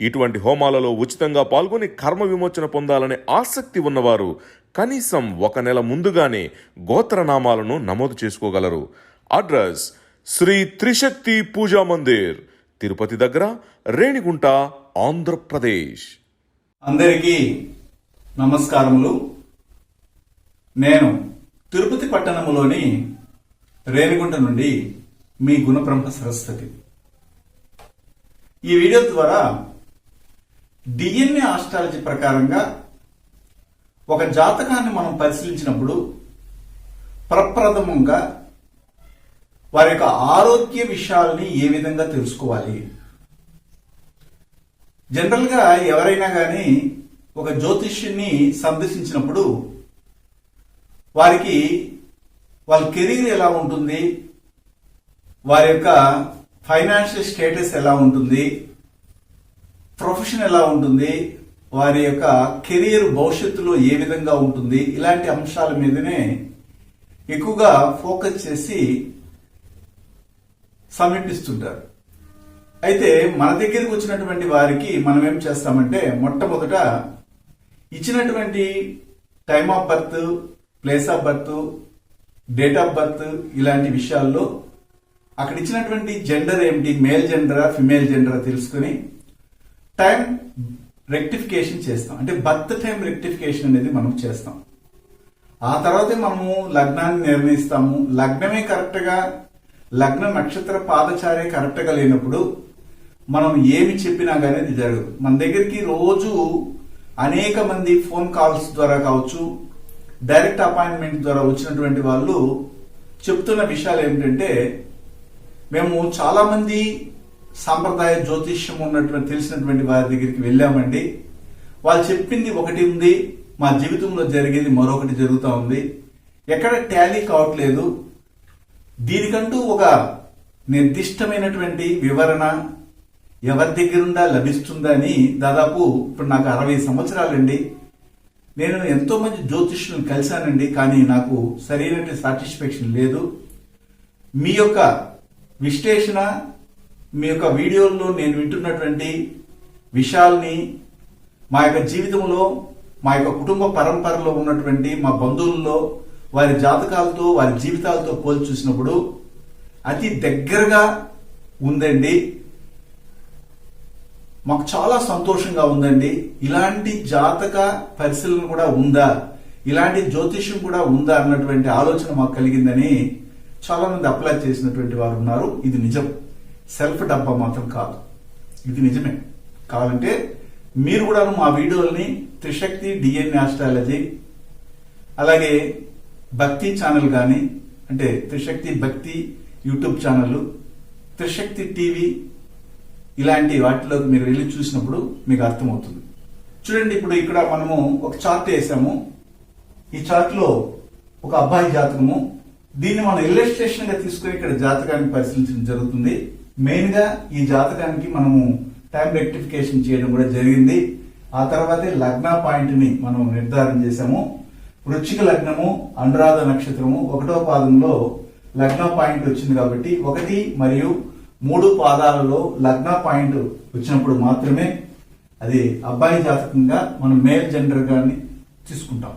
ఇటువంటి హోమాలలో ఉచితంగా పాల్గొని కర్మ విమోచన పొందాలనే ఆసక్తి ఉన్నవారు కనీసం ఒక నెల ముందుగానే గోత్రనామాలను నమోదు చేసుకోగలరు. అడ్రస్ శ్రీ త్రిశక్తి పూజా మందిర్ తిరుపతి దగ్గర రేణిగుంట ఆంధ్రప్రదేశ్. అందరికీ నమస్కారములు. నేను తిరుపతి పట్టణములోని రేణిగుంట నుండి మీ గుణబ్రహ్మ సరస్వతి. ఈ వీడియో ద్వారా డిఎన్ఏ ఆస్ట్రాలజీ ప్రకారంగా ఒక జాతకాన్ని మనం పరిశీలించినప్పుడు ప్రప్రథమంగా వారి యొక్క ఆరోగ్య విషయాల్ని ఏ విధంగా తెలుసుకోవాలి? జనరల్గా ఎవరైనా కానీ ఒక జ్యోతిష్యుని సందర్శించినప్పుడు వారికి వాళ్ళ కెరీర్ ఎలా ఉంటుంది? వారి యొక్క ఫైనాన్షియల్ స్టేటస్ ఎలా ఉంటుంది? ప్రొఫెషన్ ఎలా ఉంటుంది? వారి యొక్క కెరీర్ భవిష్యత్తులో ఏ విధంగా ఉంటుంది? ఇలాంటి అంశాల మీదనే ఎక్కువగా ఫోకస్ చేసి సమీపిస్తుంటారు. అయితే మన దగ్గరికి వచ్చినటువంటి వారికి మనం ఏం చేస్తామంటే మొట్టమొదట ఇచ్చినటువంటి time of birth place of birth date of birth ఇలాంటి విషయాల్లో అక్కడ ఇచ్చినటువంటి జెండర్ ఏమిటి? మేల్ జెండరా ఫిమేల్ జెండరా తెలుసుకుని టైం రెక్టిఫికేషన్ చేస్తాం. అంటే బర్త్ టైం రెక్టిఫికేషన్ అనేది మనం చేస్తాం. ఆ తర్వాతే మనము లగ్నాన్ని నిర్ణయిస్తాము. లగ్నమే కరెక్ట్గా లగ్న నక్షత్ర పాదచారే కరెక్ట్గా లేనప్పుడు మనం ఏమి చెప్పినా కానీ అది జరగదు. మన దగ్గరికి రోజు అనేక మంది ఫోన్ కాల్స్ ద్వారా కావచ్చు డైరెక్ట్ అపాయింట్మెంట్ ద్వారా వచ్చినటువంటి వాళ్ళు చెప్తున్న విషయాలు ఏమిటంటే మేము చాలామంది సాంప్రదాయ జ్యోతిష్యం ఉన్నటువంటి తెలిసినటువంటి వారి దగ్గరికి వెళ్ళామండి. వాళ్ళు చెప్పింది ఒకటి ఉంది మా జీవితంలో జరిగేది మరొకటి జరుగుతూ ఉంది. ఎక్కడ టాలీ కావట్లేదు. దీనికంటూ ఒక నిర్దిష్టమైనటువంటి వివరణ ఎవరి దగ్గరుండా లభిస్తుందా అని దాదాపు ఇప్పుడు నాకు అరవై సంవత్సరాలండి. నేను ఎంతో మంది జ్యోతిష్యులను కలిశానండి కానీ నాకు సరైనటువంటి సాటిస్ఫాక్షన్ లేదు. మీ యొక్క విశ్లేషణ మీ యొక్క వీడియోల్లో నేను వింటున్నటువంటి విషయాల్ని మా యొక్క జీవితంలో మా యొక్క కుటుంబ పరంపరలో ఉన్నటువంటి మా బంధువుల్లో వారి జాతకాలతో వారి జీవితాలతో పోల్చి చూసినప్పుడు అతి దగ్గరగా ఉందండి. మాకు చాలా సంతోషంగా ఉందండి. ఇలాంటి జాతక పరిశీలన కూడా ఉందా? ఇలాంటి జ్యోతిష్యం కూడా ఉందా అన్నటువంటి ఆలోచన మాకు కలిగిందని చాలా మంది అప్లై చేసినటువంటి వారు ఉన్నారు. ఇది నిజం. సెల్ఫ్ డబ్బా మాత్రం కాదు. ఇది నిజమే. కావాలంటే మీరు కూడా మా వీడియోలని త్రిశక్తి డిఎన్ఏ ఆస్ట్రాలజీ అలాగే భక్తి ఛానల్ కానీ అంటే త్రిశక్తి భక్తి యూట్యూబ్ ఛానల్ త్రిశక్తి టీవీ ఇలాంటి వాటిలోకి మీరు వెళ్ళి చూసినప్పుడు మీకు అర్థమవుతుంది. చూడండి ఇప్పుడు ఇక్కడ మనము ఒక చార్ట్ వేసాము. ఈ చార్ట్లో ఒక అబ్బాయి జాతకము. దీన్ని మనం ఇల్లస్ట్రేషన్గా తీసుకుని ఇక్కడ జాతకాన్ని పరిశీలించడం జరుగుతుంది. మెయిన్గా ఈ జాతకానికి మనము టైం రెక్టిఫికేషన్ చేయడం కూడా జరిగింది. ఆ తర్వాతే లగ్న పాయింట్ని మనం నిర్ధారణ చేశాము. వృచ్చిక లగ్నము అనురాధ నక్షత్రము ఒకటో పాదంలో లగ్న పాయింట్ వచ్చింది కాబట్టి ఒకటి మరియు మూడు పాదాలలో లగ్న పాయింట్ వచ్చినప్పుడు మాత్రమే అది అబ్బాయి జాతకంగా మనం మేల్ జెండర్ గాని తీసుకుంటాం.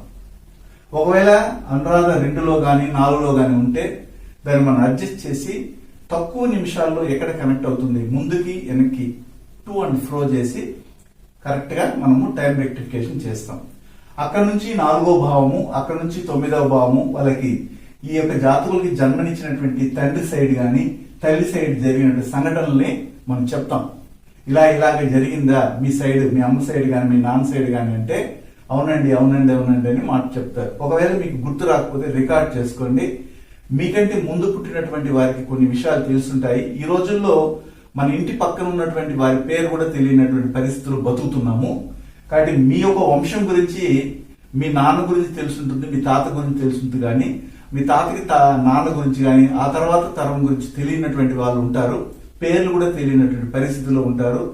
ఒకవేళ అనురాధ రెండులో కానీ నాలుగులో కానీ ఉంటే దాన్ని మనం అడ్జస్ట్ చేసి తక్కువ నిమిషాల్లో ఎక్కడ కనెక్ట్ అవుతుంది? ముందుకి వెనక్కి టూ అండ్ ఫ్రో చేసి కరెక్ట్గా మనము టైం రెక్టిఫికేషన్ చేస్తాం. అక్కడ నుంచి నాలుగో భావము అక్కడ నుంచి తొమ్మిదవ భావము వాళ్ళకి ఈ యొక్క జాతకులకి జన్మనిచ్చినటువంటి తండ్రి సైడ్ గాని తల్లి సైడ్ జరిగినటువంటి సంఘటనల్ని మనం చెప్తాం. ఇలా ఇలాగ జరిగిందా? మీ సైడ్ మీ అమ్మ సైడ్ గాని మీ నాన్న సైడ్ గాని అంటే అవునండి అవునండి అవునండి అని మాట చెప్తారు. ఒకవేళ మీకు గుర్తు రాకపోతే రికార్డ్ చేసుకోండి. మీకంటే ముందు పుట్టినటువంటి వారికి కొన్ని విషయాలు తెలుసుంటాయి. ఈ రోజుల్లో మన ఇంటి పక్కన ఉన్నటువంటి వారి పేరు కూడా తెలియనటువంటి పరిస్థితులు బతుకుతున్నాము. కాబట్టి మీ యొక్క వంశం గురించి మీ నాన్న గురించి తెలుసుంటుంది మీ తాత గురించి తెలుసుంటుంది కానీ మీ తాతకి తా నాన్న గురించి కానీ ఆ తర్వాత తరం గురించి తెలియనటువంటి వాళ్ళు ఉంటారు. పేర్లు కూడా తెలియనటువంటి పరిస్థితిలో ఉంటారు.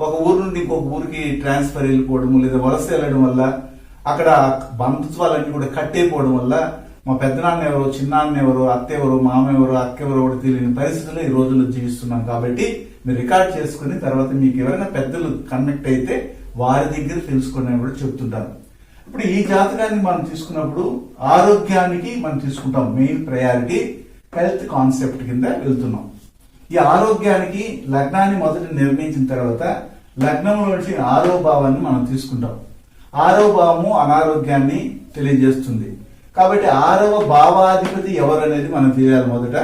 ఒక ఊరు నుండి ఇంకొక ఊరికి ట్రాన్స్ఫర్ వెళ్ళిపోవడం లేదా వలస వెళ్ళడం వల్ల అక్కడ బంధుత్వాలన్నీ కూడా కట్టేపోవడం వల్ల మా పెద్దనాన్న ఎవరు చిన్నాన్న ఎవరు అత్త ఎవరు మామ ఎవరు అక్క ఎవరు ఒకటి తెలియని పరిస్థితుల్లో ఈ రోజుల్లో జీవిస్తున్నాం కాబట్టి మీరు రికార్డ్ చేసుకుని తర్వాత మీకు ఎవరైనా పెద్దలు కనెక్ట్ అయితే వారి దగ్గర తెలుసుకుని కూడా చెప్తుంటాను ఇప్పుడు ఈ జాతకాన్ని మనం తీసుకున్నప్పుడు ఆరోగ్యానికి మనం తీసుకుంటాం మెయిన్ ప్రయారిటీ హెల్త్ కాన్సెప్ట్ కింద వెళ్తున్నాం. ఈ ఆరోగ్యానికి లగ్నాన్ని మొదట నిర్ణయించిన తర్వాత లగ్నంలోంచి ఆరో భావాన్ని మనం తీసుకుంటాం. ఆరో భావము అనారోగ్యాన్ని తెలియజేస్తుంది. కాబట్టి ఆరవ భావాధిపతి ఎవరు అనేది మనం తెలియాలి మొదట.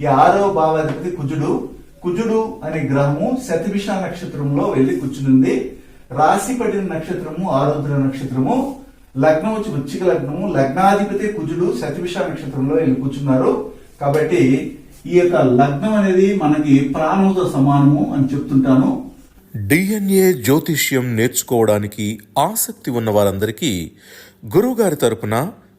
ఈ ఆరవ భావాధిపతి కుజుడు. కుజుడు అనే గ్రహము శతభిష నక్షత్రంలో వెళ్ళి కూర్చునుంది. రాశి పడిన నక్షత్రము ఆరుద్ర నక్షత్రము లగ్నం వచ్చి వృచ్చిక లగ్నము లగ్నాధిపతి కుజుడు శతభిష నక్షత్రంలో వెళ్ళి కూర్చున్నారు. కాబట్టి ఈ యొక్క లగ్నం అనేది మనకి ప్రాణంతో సమానము అని చెప్తుంటాను. డిఎన్ఏ జ్యోతిష్యం నేర్చుకోవడానికి ఆసక్తి ఉన్న వారందరికీ గురువుగారి తరపున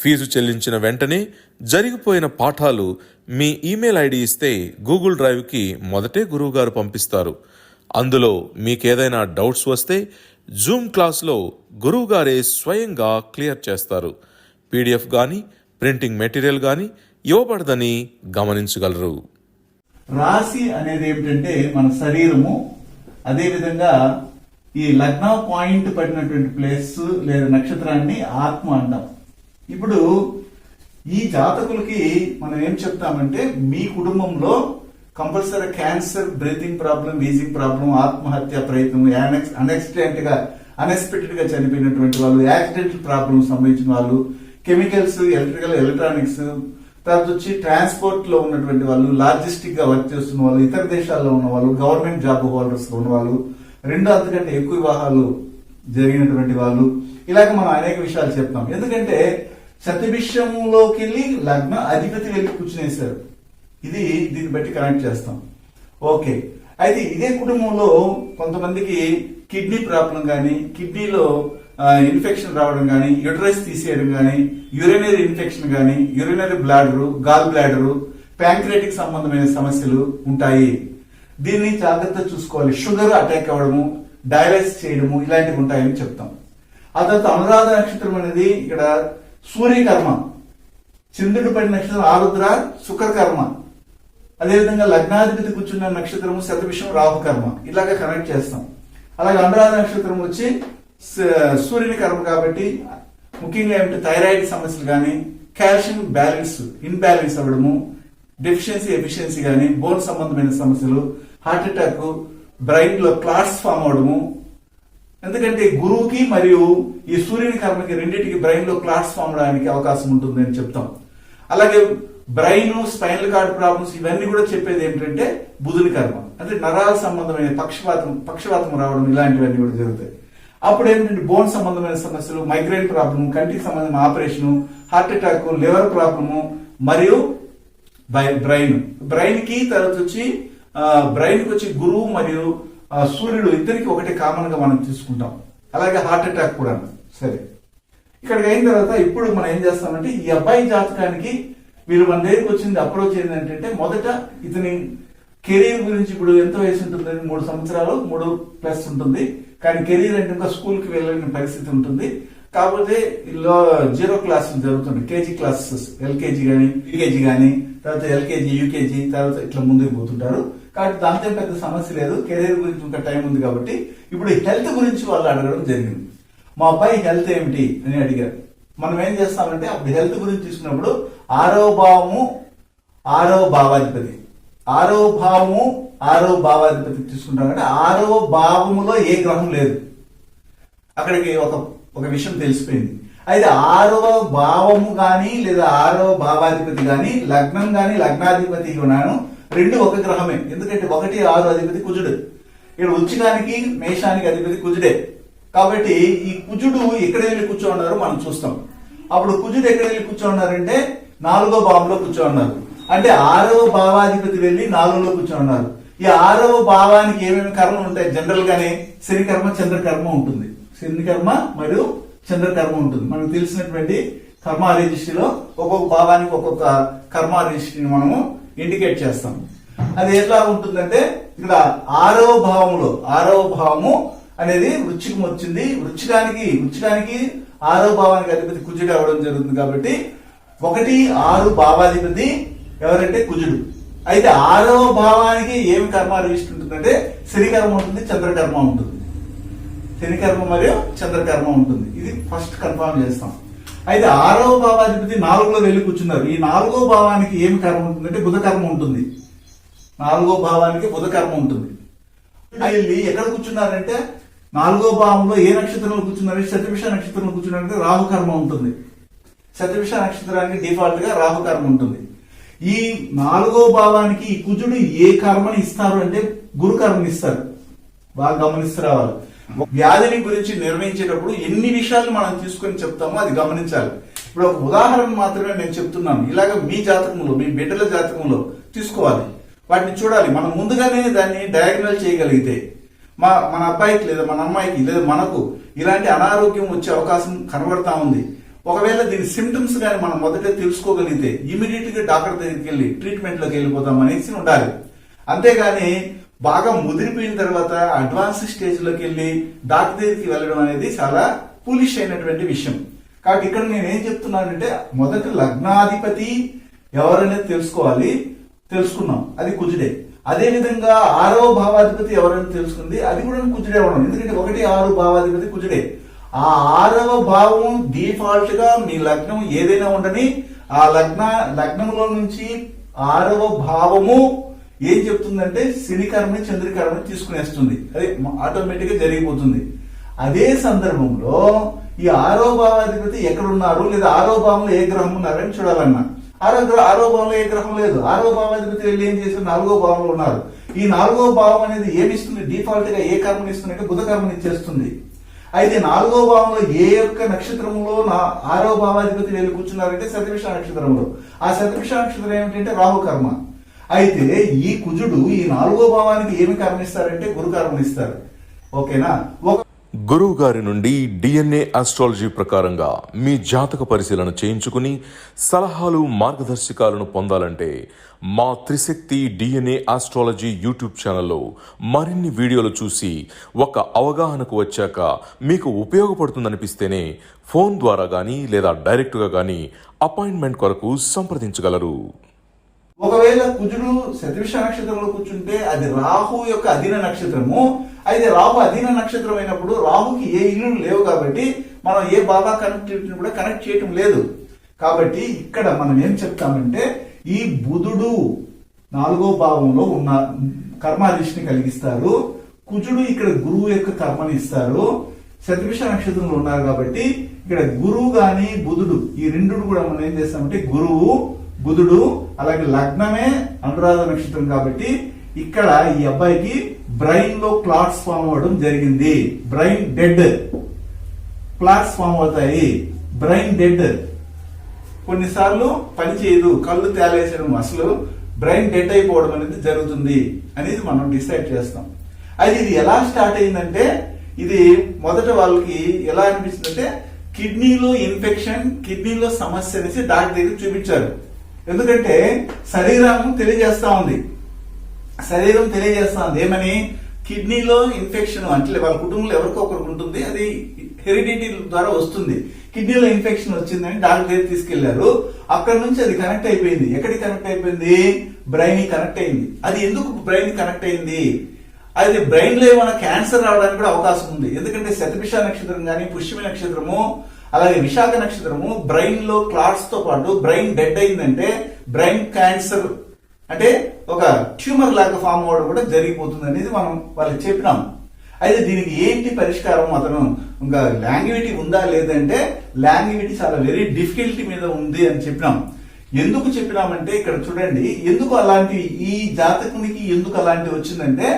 ఫీజు చెల్లించిన వెంటనే జరిగిపోయిన పాఠాలు మీ ఈమెయిల్ ఐడి ఇస్తే గూగుల్ డ్రైవ్కి మొదటే గురువుగారు పంపిస్తారు. అందులో మీకేదైనా డౌట్స్ వస్తే జూమ్ క్లాస్లో గురువుగారే స్వయంగా క్లియర్ చేస్తారు. పీడిఎఫ్ కానీ ప్రింటింగ్ మెటీరియల్ కానీ ఇవ్వబడదని గమనించగలరు. రాశి అనేది ఏమిటంటే మన శరీరము. అదేవిధంగా ఈ లగ్న పాయింట్ పడినటువంటి ప్లేస్ లేదా నక్షత్రాన్ని ఆత్మ అంటాం. ఇప్పుడు ఈ జాతకులకి మనం ఏం చెప్తామంటే మీ కుటుంబంలో compulsory cancer breathing problem wheezing problem ఆత్మహత్య ప్రయత్నం అన్ఎక్సిడెంట్గా అన్ఎక్స్పెక్టెడ్గా చనిపోయినటువంటి వాళ్ళు యాక్సిడెంటల్ ప్రాబ్లం సంబంధించిన వాళ్ళు కెమికల్స్ ఎలక్ట్రికల్ ఎలక్ట్రానిక్స్ తర్వాత వచ్చి ట్రాన్స్పోర్ట్లో ఉన్నటువంటి వాళ్ళు లాజిస్టిక్గా వర్క్ చేస్తున్న వాళ్ళు ఇతర దేశాల్లో ఉన్న వాళ్ళు గవర్నమెంట్ జాబ్ హోల్డర్స్లో ఉన్న వాళ్ళు రెండు అంతకంటే ఎక్కువ వివాహాలు జరిగినటువంటి వాళ్ళు ఇలాగ మనం అనేక విషయాలు చెప్తాం. ఎందుకంటే శతభిషంలోకి వెళ్ళి లగ్న అధిపతి వెళ్ళి కూర్చునేశారు ఇది దీన్ని బట్టి కనెక్ట్ చేస్తాం. ఓకే. అయితే ఇదే కుటుంబంలో కొంతమందికి కిడ్నీ ప్రాబ్లం కానీ కిడ్నీలో ఇన్ఫెక్షన్ రావడం కానీ యుటరైస్ తీసేయడం కానీ యూరినరీ ఇన్ఫెక్షన్ కానీ urinary bladder gall bladder pancreatic సంబంధమైన సమస్యలు ఉంటాయి. దీన్ని జాగ్రత్త చూసుకోవాలి. షుగర్ అటాక్ అవ్వడము డయాలసిస్ చేయడము ఇలాంటివి ఉంటాయని చెప్తాం. ఆ తర్వాత అనురాధ నక్షత్రం అనేది ఇక్కడ సూర్యకర్మ. చంద్రుడు పడిన నక్షత్రం ఆరుద్ర శుక్రకర్మ. అదేవిధంగా లగ్నాధిపతి కూర్చున్న నక్షత్రము శతభిషం రాహుకర్మ. ఇలాగ కనెక్ట్ చేస్తాం. అలాగే అనురాధ నక్షత్రం వచ్చి స- సూర్యుని కర్మ కాబట్టి ముఖ్యంగా ఏమిటి? థైరాయిడ్ సమస్యలు కానీ కాల్షియం బ్యాలెన్స్ ఇన్బ్యాలెన్స్ అవ్వడము డెఫిషియన్సీ ఎఫిషియన్సీ కానీ బోన్ సంబంధమైన సమస్యలు హార్ట్ అటాక్ బ్రెయిన్లో క్లాట్స్ ఫామ్ అవడము ఎందుకంటే గురువుకి మరియు ఈ సూర్యుని కర్మకి రెండింటికి బ్రెయిన్లో క్లాట్స్ ఫామ్ అవడానికి అవకాశం ఉంటుంది అని చెప్తాం. అలాగే బ్రెయిన్ స్పైనల్ కార్డ్ ప్రాబ్లమ్స్ ఇవన్నీ కూడా చెప్పేది ఏంటంటే బుధుని కర్మ. అంటే నరాల సంబంధమైన పక్షపాతం పక్షపాతం రావడం ఇలాంటివన్నీ కూడా జరుగుతాయి. అప్పుడు ఏంటంటే బోన్ సంబంధమైన సమస్యలు మైగ్రేన్ ప్రాబ్లమ్ కంటికి సంబంధమైన operation heart attack liver problem మరియు బ్రెయిన్ బ్రెయిన్కి తర్వాత వచ్చి బ్రెయిన్కి వచ్చి గురువు మరియు సూర్యుడు ఇద్దరికి ఒకటి కామన్గా మనం తీసుకుంటాం. అలాగే హార్ట్ అటాక్ కూడా. సరే. ఇక్కడికి అయిన తర్వాత ఇప్పుడు మనం ఏం చేస్తామంటే ఈ అబ్బాయి జాతకానికి వీళ్ళు మన దగ్గరికి వచ్చింది అప్రోచ్ ఏంటంటే మొదట ఇతని కెరీర్ గురించి ఇప్పుడు ఎంత వయసు ఉంటుంది? మూడు సంవత్సరాలు మూడు ప్లస్ ఉంటుంది. కానీ కెరీర్ అంటే ఇంకా స్కూల్కి వెళ్ళని పరిస్థితి ఉంటుంది. కాకపోతే జీరో క్లాసులు జరుగుతుంది కేజీ క్లాసెస్ ఎల్కేజీ కానీ యూకేజీ కానీ తర్వాత ఎల్కేజీ యూకేజీ తర్వాత ఇట్లా ముందుకు పోతుంటారు. కాబట్టి దాంతో పెద్ద సమస్య లేదు. కెరీర్ గురించి ఇంకా టైం ఉంది కాబట్టి ఇప్పుడు హెల్త్ గురించి వాళ్ళు అడగడం జరిగింది. మా అబ్బాయి హెల్త్ ఏమిటి అని అడిగారు. మనం ఏం చేస్తామంటే అప్పుడు హెల్త్ గురించి చూసినప్పుడు ఆరో భావము ఆరో భావాధిపతి. ఆరో భావము ఆరో భావాధిపతి తీసుకుంటామంటే ఆరో భావములో ఏ గ్రహం లేదు. అక్కడికి ఒక ఒక విషయం తెలిసిపోయింది. అయితే ఆరవ భావము కానీ లేదా ఆరవ భావాధిపతి కానీ లగ్నం కానీ లగ్నాధిపతి ఉన్నాను. రెండు ఒక గ్రహమే. ఎందుకంటే ఒకటి ఆరు అధిపతి కుజుడు. ఇక్కడ వృచ్చికానికి మేషానికి అధిపతి కుజుడే. కాబట్టి ఈ కుజుడు ఎక్కడ వెళ్ళి కూర్చోన్నారో మనం చూస్తాం. అప్పుడు కుజుడు ఎక్కడ వెళ్ళి కూర్చోన్నారంటే నాలుగో భావంలో కూర్చోన్నారు అంటే ఆరవ భావాధిపతి వెళ్ళి నాలుగులో కూర్చోన్నారు ఈ ఆరవ భావానికి ఏమేమి కర్మలు ఉంటాయి? జనరల్ గానే శనికర్మ చంద్రకర్మ ఉంటుంది. శనికర్మ మరియు చంద్రకర్మ ఉంటుంది. మనకు తెలిసినటువంటి కర్మ రిజిస్ట్రీలో ఒక్కొక్క భావానికి ఒక్కొక్క కర్మ రిజిస్ట్రీని మనము ఇండికేట్ చేస్తాం. అది ఎట్లా ఉంటుందంటే ఇక్కడ ఆరవ భావములో ఆరవ భావము అనేది వృచ్చికం వచ్చింది. వృచ్చికానికి వృచ్చికానికి ఆరవ భావానికి అధిపతి కుజుడు అవ్వడం జరుగుతుంది కాబట్టి ఒకటి ఆరు భావాధిపతి ఎవరంటే కుజుడు. అయితే ఆరవ భావానికి ఏమి కర్మ రిజిస్టర్ ఉంటుందంటే శనికర్మ ఉంటుంది చంద్రకర్మ ఉంటుంది. శనికర్మ మరియు చంద్రకర్మ ఉంటుంది. ఇది ఫస్ట్ కన్ఫర్మ్ చేస్తాం. అయితే ఆరవ భావాధిపతి నాలుగులో వెళ్ళి కూర్చున్నారు. ఈ నాలుగో భావానికి ఏమి కర్మ ఉంటుందంటే బుధ కర్మ ఉంటుంది. నాలుగో భావానికి బుధ కర్మ ఉంటుంది. వెళ్ళి ఎక్కడ కూర్చున్నారంటే నాలుగో భావంలో ఏ నక్షత్రంలో కూర్చున్నారు శతవిష నక్షత్రంలో కూర్చున్నారంటే రాహు కర్మ ఉంటుంది. శతవిష నక్షత్రానికి డిఫాల్ట్గా రాహు కర్మ ఉంటుంది. ఈ నాలుగో భావానికి ఈ కుజుడు ఏ కర్మని ఇస్తారు అంటే గురు కర్మని ఇస్తారు. బాగా గమనిస్తారు రావాలి వ్యాధిని గురించి నిర్ణయించేటప్పుడు ఎన్ని విషయాలు మనం తీసుకొని చెప్తామో అది గమనించాలి. ఇప్పుడు ఒక ఉదాహరణ మాత్రమే నేను చెప్తున్నాను. ఇలాగ మీ జాతకంలో మీ బిడ్డల జాతకంలో తీసుకోవాలి. వాటిని చూడాలి. మనం ముందుగానే దాన్ని డయాగ్నల్ చేయగలిగితే మా మన అబ్బాయికి లేదా మన అమ్మాయికి లేదా మనకు ఇలాంటి అనారోగ్యం వచ్చే అవకాశం కనబడతా ఉంది. ఒకవేళ దీని సిమ్టమ్స్ కానీ మనం మొదట తెలుసుకోగలిగితే ఇమీడియట్గా డాక్టర్ దగ్గరికి వెళ్ళి ట్రీట్మెంట్లోకి వెళ్ళిపోతాం అనేసి ఉండాలి. అంతేగాని బాగా ముదిరిపోయిన తర్వాత అడ్వాన్స్ స్టేజ్లోకి వెళ్ళి డాక్టర్ దగ్గరికి వెళ్ళడం అనేది చాలా పూలిష్ అయినటువంటి విషయం. కాబట్టి ఇక్కడ నేను ఏం చెప్తున్నానంటే మొదట లగ్నాధిపతి ఎవరనేది తెలుసుకోవాలి. తెలుసుకున్నాం. అది కుజుడే. అదే విధంగా ఆరవ భావాధిపతి ఎవరని తెలుసుకుంది అది కూడా కుజుడే అవ్వడం. ఎందుకంటే ఒకటి ఆరు భావాధిపతి కుజుడే. ఆ ఆరవ భావం డిఫాల్ట్గా మీ లగ్నం ఏదైనా ఉండని ఆ లగ్న లగ్నంలో నుంచి ఆరవ భావము ఏం చెప్తుందంటే శని కర్మని తీసుకునేస్తుంది. అది ఆటోమేటిక్గా జరిగిపోతుంది. అదే సందర్భంలో ఈ ఆరో భావాధిపతి ఎక్కడున్నారు? లేదా ఆరో భావంలో ఏ గ్రహం ఉన్నారని చూడాలన్నా. ఆరో గ్రహ ఆరో భావంలో ఏ గ్రహం లేదు. ఆరో భావాధిపతి వెళ్ళి ఏం చేశారు? నాలుగో భావంలో ఉన్నారు. ఈ నాలుగో భావం అనేది ఏమిస్తుంది? డిఫాల్ట్గా ఏ కర్మని ఇస్తుంది అంటే బుధ కర్మని ఇచ్చేస్తుంది. అయితే నాలుగో భావంలో ఏ యొక్క నక్షత్రంలో నా ఆరో భావాధిపతి వెళ్ళి కూర్చున్నారంటే శతవిష నక్షత్రంలో. ఆ శతవిష నక్షత్రం ఏమిటంటే రాహు కర్మ అయితే ఈ కుజుడు ఈ నాలుగో భావానికి ఏమి కర్మ గురు కర్మ ఓకేనా? ఒక గురువు గారి నుండి డిఎన్ఏ ఆస్ట్రాలజీ ప్రకారంగా మీ జాతక పరిశీలన చేయించుకుని సలహాలు మార్గదర్శకాలను పొందాలంటే మా త్రిశక్తి డిఎన్ఏ ఆస్ట్రాలజీ యూట్యూబ్ ఛానల్లో మరిన్ని వీడియోలు చూసి ఒక అవగాహనకు వచ్చాక మీకు ఉపయోగపడుతుందనిపిస్తేనే ఫోన్ ద్వారా కానీ లేదా డైరెక్ట్గా కానీ అపాయింట్మెంట్ కొరకు సంప్రదించగలరు. ఒకవేళ కుజుడు శతవిష నక్షత్రంలో కూర్చుంటే అది రాహు యొక్క అధీన నక్షత్రము. అయితే రాహు అధీన నక్షత్రం అయినప్పుడు రాహుకి ఏ ఇల్లు లేవు కాబట్టి మనం ఏ బాబా కనెక్టివిటీని కూడా కనెక్ట్ చేయటం లేదు. కాబట్టి ఇక్కడ మనం ఏం చెప్తామంటే ఈ బుధుడు నాలుగో భావంలో ఉన్న కర్మాధిష్టిని కలిగిస్తారు. కుజుడు ఇక్కడ గురువు యొక్క కర్మని ఇస్తారు. శతవిష నక్షత్రంలో ఉన్నారు కాబట్టి ఇక్కడ గురువు గాని బుధుడు ఈ రెండు కూడా మనం ఏం చేస్తామంటే గురువు బుధుడు అలాగే లగ్నమే అనురాధ నక్షత్రం కాబట్టి ఇక్కడ ఈ అబ్బాయికి బ్రెయిన్లో క్లాట్స్ ఫామ్ అవ్వడం జరిగింది. Brain dead. క్లాట్స్ ఫామ్ అవుతాయి. Brain dead. కొన్నిసార్లు పని చేయదు. కళ్ళు తేలేసడం అసలు బ్రెయిన్ డెడ్ అయిపోవడం అనేది జరుగుతుంది అనేది మనం డిసైడ్ చేస్తాం. అయితే ఇది ఎలా స్టార్ట్ అయిందంటే ఇది మొదట వాళ్ళకి ఎలా అనిపిస్తుందంటే కిడ్నీలో ఇన్ఫెక్షన్ కిడ్నీలో సమస్య అనేసి డాక్టర్ దగ్గర చూపించారు. ఎందుకంటే శరీరం తెలియజేస్తా ఉంది. శరీరం తెలియజేస్తా ఉంది. ఏమని? కిడ్నీలో ఇన్ఫెక్షన్ అంటే వాళ్ళ కుటుంబంలో ఎవరికో ఒకరికి ఉంటుంది అది హెరిడిటీ ద్వారా వస్తుంది. కిడ్నీలో ఇన్ఫెక్షన్ వచ్చిందని డాక్టర్ దగ్గర తీసుకెళ్ళారు. అక్కడ నుంచి అది కనెక్ట్ అయిపోయింది. ఎక్కడికి కనెక్ట్ అయిపోయింది? బ్రెయిన్ కనెక్ట్ అయింది. అది ఎందుకు బ్రెయిన్ కనెక్ట్ అయింది? అది బ్రెయిన్లో ఏమైనా క్యాన్సర్ రావడానికి కూడా అవకాశం ఉంది. ఎందుకంటే శతభిష నక్షత్రం కానీ పుష్యమి నక్షత్రము అలాగే విశాఖ నక్షత్రము బ్రెయిన్లో క్లాట్స్తో పాటు బ్రెయిన్ డెడ్ అయిందంటే బ్రెయిన్ క్యాన్సర్ అంటే ఒక ట్యూమర్ లాగా ఫామ్ అవ్వడం కూడా జరిగిపోతుంది అనేది మనం వాళ్ళకి చెప్పినాం. అయితే దీనికి ఏంటి పరిష్కారం? అతను ఇంకా లాంగ్విటీ ఉందా లేదంటే లాంగ్వేజ్ చాలా వెరీ డిఫికల్టీ మీద ఉంది అని చెప్పినాం. ఎందుకు చెప్పినామంటే ఇక్కడ చూడండి ఎందుకు అలాంటి ఈ జాతకునికి ఎందుకు అలాంటి వచ్చిందంటే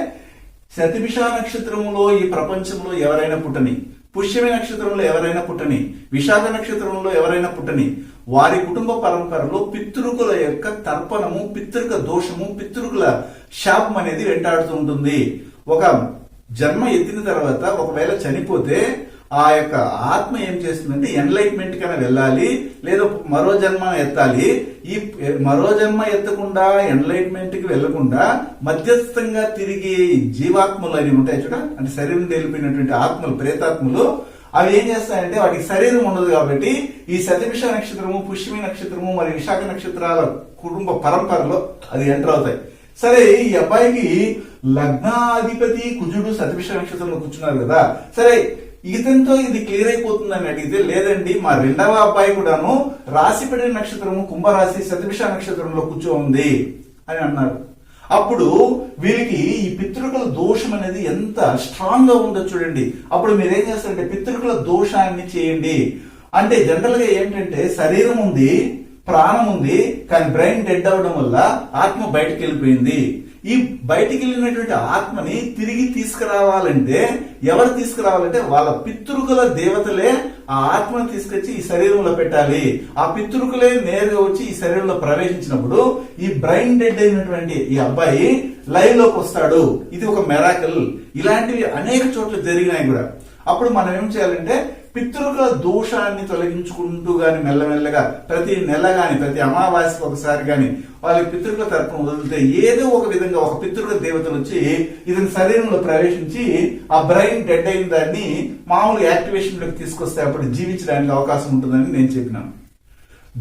శతభిష నక్షత్రంలో ఈ ప్రపంచంలో ఎవరైనా పుట్టని పుష్యమి నక్షత్రంలో ఎవరైనా పుట్టని విశాఖ నక్షత్రంలో ఎవరైనా పుట్టని వారి కుటుంబ పరంపరలో పితృకుల యొక్క తర్పణము పితృక దోషము పితృకుల శాపం అనేది వెంటాడుతూ ఉంటుంది. ఒక జన్మ ఎత్తిన తర్వాత ఒకవేళ చనిపోతే ఆ యొక్క ఆత్మ ఏం చేస్తుందంటే ఎన్లైట్మెంట్ కన్నా వెళ్ళాలి లేదా మరో జన్మ ఎత్తాలి. ఈ మరో జన్మ ఎత్తకుండా ఎన్లైట్మెంట్కి వెళ్ళకుండా మధ్యస్థంగా తిరిగి జీవాత్మలు అని ఉంటాయి చూడ. అంటే శరీరం తెలిపినటువంటి ఆత్మలు ప్రేతాత్మలు అవి ఏం చేస్తాయంటే వాటికి శరీరం ఉండదు కాబట్టి ఈ శతభిష నక్షత్రము పుష్యమి నక్షత్రము మరియు విశాఖ నక్షత్రాల కుటుంబ పరంపరలో అది ఎంటర్ అవుతాయి. సరే ఈ అబ్బాయికి లగ్నాధిపతి కుజుడు సతభిష నక్షత్రంలో కూర్చున్నారు కదా. సరే ఇతనితో ఇది క్లియర్ అయిపోతుందని అడిగితే లేదండి మా రెండవ అబ్బాయి కూడాను రాశిపడిన నక్షత్రము కుంభరాశి సతభిష నక్షత్రంలో కూర్చో ఉంది అని అన్నారు. అప్పుడు వీరికి ఈ పితృకుల దోషం అనేది ఎంత స్ట్రాంగ్గా ఉందో చూడండి. అప్పుడు మీరు ఏం చేస్తారంటే పితృకుల దోషాన్ని చేయండి. అంటే జనరల్గా ఏంటంటే శరీరం ఉంది ప్రాణం ఉంది కానీ బ్రెయిన్ డెడ్ అవడం వల్ల ఆత్మ బయటకు వెళ్ళిపోయింది. ఈ బయటికి వెళ్ళినటువంటి ఆత్మని తిరిగి తీసుకురావాలంటే ఎవరు తీసుకురావాలంటే వాళ్ళ పితృకుల దేవతలే ఆ ఆత్మను తీసుకొచ్చి ఈ శరీరంలో పెట్టాలి. ఆ పితృకులే నేరుగా వచ్చి ఈ శరీరంలో ప్రవేశించినప్పుడు ఈ బ్రెయిన్ డెడ్ అయినటువంటి ఈ అబ్బాయి లైవ్లోకి వస్తాడు. ఇది ఒక మెరాకల్ ఇలాంటివి అనేక చోట్ల జరిగినాయి కూడా. అప్పుడు మనం ఏం చేయాలంటే పితృక దోషాన్ని తొలగించుకుంటూ గాని మెల్లమెల్లగా ప్రతి నెల గాని ప్రతి అమావాస్యకి ఒకసారి గాని వాళ్ళకి పితృక తరపున వదిలితే ఏదో ఒక విధంగా ఒక పితృక దేవతలు వచ్చి ఇతని శరీరంలో ప్రవేశించి ఆ బ్రెయిన్ డెడ్ అయిన దాన్ని మామూలు యాక్టివేషన్లోకి తీసుకొస్తే అప్పుడు జీవించడానికి అవకాశం ఉంటుందని నేను చెప్పినాను.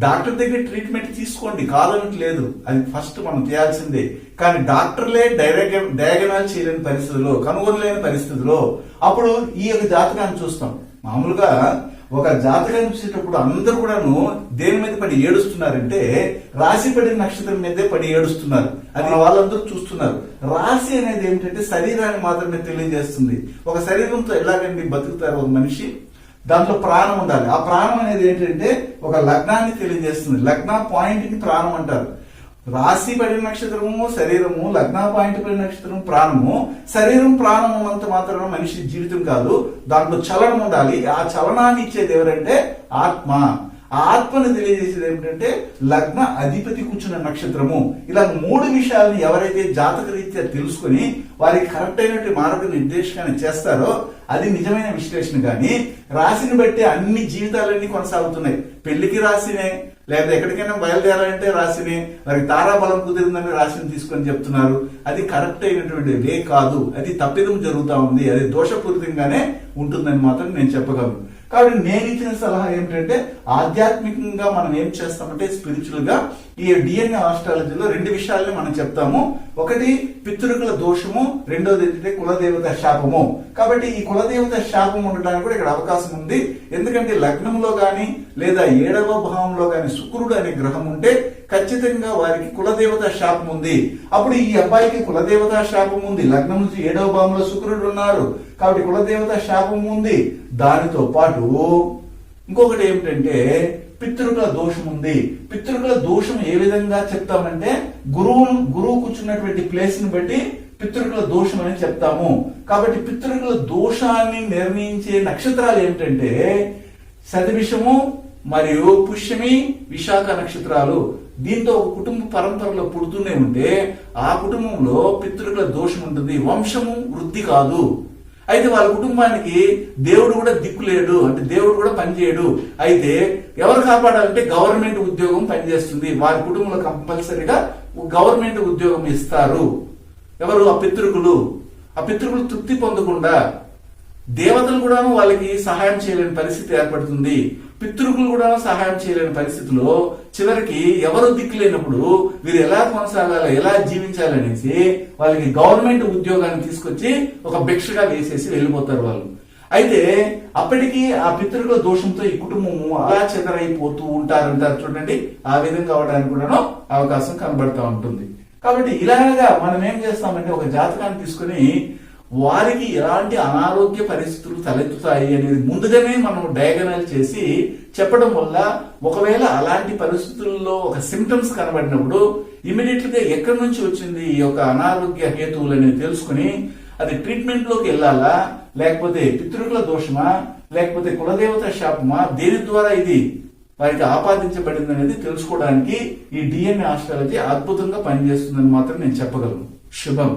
డాక్టర్ దగ్గర ట్రీట్మెంట్ తీసుకోండి కాదనట్లేదు అది ఫస్ట్ మనం చేయాల్సిందే. కానీ డాక్టర్లే డైరెక్ట్ డయాగనాల్ చేయలేని పరిస్థితిలో కనుగొనలేని పరిస్థితిలో అప్పుడు ఈ యొక్క జాతకాన్ని చూస్తాం. మామూలుగా ఒక జాతకాన్ని చూసేటప్పుడు అందరూ కూడాను దేని మీద పడి ఏడుస్తున్నారంటే రాశి పడిన నక్షత్రం మీదే పడి ఏడుస్తున్నారు. అది వాళ్ళందరూ చూస్తున్నారు. రాశి అనేది ఏమిటంటే శరీరాన్ని మాత్రమే తెలియజేస్తుంది. ఒక శరీరంతో ఎలాగండి బతుకుతారు ఒక మనిషి? దాంట్లో ప్రాణం ఉండాలి. ఆ ప్రాణం అనేది ఏంటంటే ఒక లగ్నాన్ని తెలియజేస్తుంది. లగ్న పాయింట్ని ప్రాణం అంటారు. రాశి పడిన నక్షత్రము శరీరము లగ్న పాయింట్ పడిన నక్షత్రం ప్రాణము. శరీరం ప్రాణము అంత మాత్రమే మనిషి జీవితం కాదు. దాంట్లో చలనం ఉండాలి. ఆ చలనాన్ని ఇచ్చేది ఎవరంటే ఆత్మ. ఆ ఆత్మను తెలియజేసేది ఏమిటంటే లగ్న అధిపతి కూర్చున్న నక్షత్రము. ఇలా మూడు విషయాలను ఎవరైతే జాతక రీత్యా తెలుసుకుని వారికి కరెక్ట్ అయినటువంటి మార్గ నిర్దేశకాన్ని చేస్తారో అది నిజమైన విశ్లేషణ. కానీ రాశిని బట్టి అన్ని జీవితాలన్నీ కొనసాగుతున్నాయి. పెళ్ళికి రాసినే లేదా ఎక్కడికైనా బయలుదేరాలంటే రాశిని వారికి తారాబలం కుదిరిందని రాశిని తీసుకొని చెప్తున్నారు. అది కరెక్ట్ అయినటువంటి వే కాదు. అది తప్పిదం జరుగుతూ ఉంది. అది దోషపూరితంగానే ఉంటుందని మాత్రం నేను చెప్పగలను. కాబట్టి నేను ఇచ్చిన సలహా ఏమిటంటే ఆధ్యాత్మికంగా మనం ఏం చేస్తామంటే స్పిరిచువల్గా ఈ డిఎన్ఏ ఆస్ట్రాలజీలో రెండు విషయాలని మనం చెప్తాము. ఒకటి పితృకుల దోషము. రెండోది ఏంటంటే కులదేవత శాపము. కాబట్టి ఈ కులదేవత శాపం ఉండడానికి కూడా ఇక్కడ అవకాశం ఉంది. ఎందుకంటే లగ్నంలో గాని లేదా ఏడవ భావంలో గాని శుక్రుడు అనే గ్రహం ఉంటే ఖచ్చితంగా వారికి కులదేవత శాపం ఉంది. అప్పుడు ఈ అబ్బాయికి కులదేవత శాపం ఉంది. లగ్నం నుంచి ఏడవ భావంలో శుక్రుడు ఉన్నారు. కాబట్టి కులదేవత శాపం ఉంది. దానితో పాటు ఇంకొకటి ఏమిటంటే పితృకుల దోషం ఉంది. పితృకుల దోషం ఏ విధంగా చెప్తామంటే గురువు గురువు కూర్చున్నటువంటి ప్లేస్ని బట్టి పితృకుల దోషం అని చెప్తాము. కాబట్టి పితృకుల దోషాన్ని నిర్ణయించే నక్షత్రాలు ఏమిటంటే శతవిషము మరియు పుష్యమి విశాఖ నక్షత్రాలు. దీంతో ఒక కుటుంబ పరంపరలో పుడుతూనే ఉంటే ఆ కుటుంబంలో పితృకుల దోషం ఉంటుంది. వంశము వృద్ధి కాదు. అయితే వాళ్ళ కుటుంబానికి దేవుడు కూడా దిక్కులేడు అంటే దేవుడు కూడా పనిచేయడు అయితే ఎవరు కాపాడాలంటే గవర్నమెంట్ ఉద్యోగం పనిచేస్తుంది. వారి కుటుంబంలో కంపల్సరీగా గవర్నమెంట్ ఉద్యోగం ఇస్తారు. ఎవరు? ఆ పితృకులు. ఆ పితృకులు తృప్తి పొందకుండా దేవతలు కూడాను వాళ్ళకి సహాయం చేయలేని పరిస్థితి ఏర్పడుతుంది. పితృకులు కూడా సహాయం చేయలేని పరిస్థితిలో చివరికి ఎవరు దిక్కు లేనప్పుడు వీరు ఎలా కొనసాగాలి ఎలా జీవించాలనేసి వాళ్ళకి గవర్నమెంట్ ఉద్యోగాన్ని తీసుకొచ్చి ఒక భిక్షగా వేసేసి వెళ్ళిపోతారు వాళ్ళు. అయితే అప్పటికి ఆ పితృకుల దోషంతో ఈ కుటుంబము అలా చెదరైపోతూ ఉంటారంటారు చూడండి. ఆ విధంగా అవడానికి కూడాను అవకాశం కనబడతా ఉంటుంది. కాబట్టి ఇలాగా మనం ఏం చేస్తామంటే ఒక జాతకాన్ని తీసుకుని వారికి ఎలాంటి అనారోగ్య పరిస్థితులు తలెత్తుతాయి అనేది ముందుగానే మనం డయాగనల్ చేసి చెప్పడం వల్ల ఒకవేళ అలాంటి పరిస్థితుల్లో ఒక సిమ్టమ్స్ కనబడినప్పుడు ఇమీడియట్గా ఎక్కడి నుంచి వచ్చింది ఈ యొక్క అనారోగ్య హేతువులు అనేది తెలుసుకుని అది ట్రీట్మెంట్లోకి వెళ్ళాలా లేకపోతే పితృకుల దోషమా లేకపోతే కులదేవత శాపమా దేని ద్వారా ఇది వారికి ఆపాదించబడింది అనేది తెలుసుకోవడానికి ఈ డిఎన్ఏ ఆస్ట్రాలజీ అద్భుతంగా పనిచేస్తుందని మాత్రం నేను చెప్పగలను. శుభం.